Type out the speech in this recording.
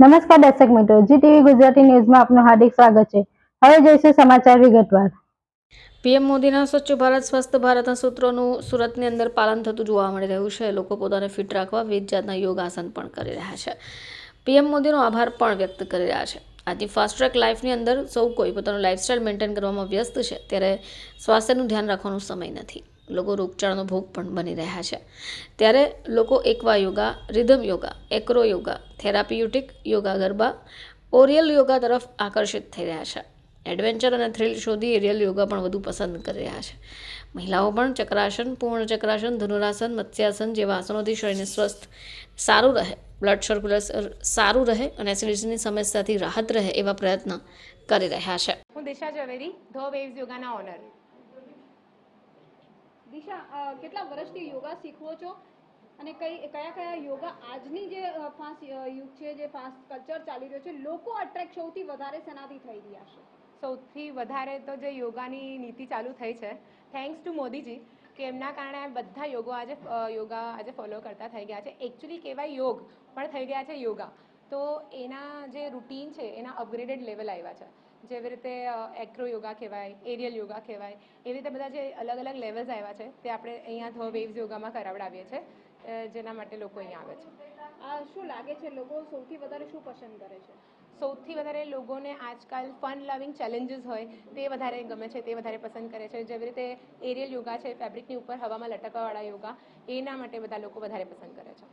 નમસ્કાર દર્શક મિત્રો જી ટીવી ગુજરાતી ન્યૂઝમાં આપનું હાર્દિક સ્વાગત છે. હવે જોઈશું સમાચાર વિગતવાર. પીએમ મોદીના સ્વચ્છ ભારત, સ્વસ્થ ભારતના સૂત્રોનું સુરતની અંદર પાલન થતું જોવા મળી રહ્યું છે. લોકો પોતાને ફિટ રાખવા વિવિધ જાતના યોગાસન પણ કરી રહ્યા છે. પીએમ મોદીનો આભાર પણ વ્યક્ત કરી રહ્યા છે. આજની ફાસ્ટ ટ્રેક લાઈફની અંદર સૌ કોઈ પોતાનું લાઇફસ્ટાઇલ મેન્ટેન કરવામાં વ્યસ્ત છે. ત્યારે સ્વાસ્થ્યનું ધ્યાન રાખવાનો સમય નથી. લોકો રોગચાળનો ભોગ પણ બની રહ્યા છે. ત્યારે લોકો aqua yoga, rhythm yoga, acro yoga, therapeutic yoga garba, aerial yoga તરફ આકર્ષિત થઈ રહ્યા છે. એડવેન્ચર અને થ્રિલ શોધી એરિયલ યોગા પણ વધુ પસંદ કરી રહ્યા છે. મહિલાઓ પણ ચક્રાસન, પૂર્ણ ચક્રાસન, ધનુરાસન, મત્સ્યાસન જેવા આસનોથી શરીરને સ્વસ્થ, સારું રહે બ્લડ સર્ક્યુલેશન સારું રહે અને એસિડિટીની સમસ્યાથી રાહત રહે એવા પ્રયત્ન કરી રહ્યા છે. હું દિશા ઝવેરી, ધ વેવ્સ યોગાના ઓનર દિશા કેટલા વર્ષથી યોગા શીખવો છો? અને કઈ, કયા કયા યોગા આજની જે ફાસ્ટ યુગ છે, જે ફાસ્ટ કલ્ચર ચાલી રહ્યો છે, લોકો અટ્રેક્ટ સૌથી વધારે શેનાથી થઈ રહ્યા છે. સૌથી વધારે તો જે યોગાની નીતિ ચાલુ થઈ છે થેન્ક્સ ટુ મોદીજી, કે એમના કારણે બધા યોગો આજે યોગા આજે ફોલો કરતા થઈ ગયા છે. એકચ્યુઅલી કહેવાય યોગ, પણ થઈ ગયા છે યોગા. તો એના જે રૂટીન છે, એના અપગ્રેડેડ લેવલ આવ્યા છે. જેવી રીતે એક્રો યોગા કહેવાય એરિયલ યોગા કહેવાય એવી રીતે બધા જે અલગ અલગ લેવલ્સ આવ્યા છે તે આપણે અહીંયા ધ વેવ્સ યોગામાં કરાવડાવીએ છીએ જેના માટે લોકો અહીંયા આવે છે. આ શું લાગે છે લોકો સૌથી વધારે શું પસંદ કરે છે? સૌથી વધારે લોકોને આજકાલ ફન લવિંગ ચેલેન્જીસ હોય તે વધારે ગમે છે તે વધારે પસંદ કરે છે. જેવી રીતે એરિયલ યોગા છે ફેબ્રિકની ઉપર હવામાં લટકવાવાળા યોગા એના માટે બધા લોકો વધારે પસંદ કરે છે.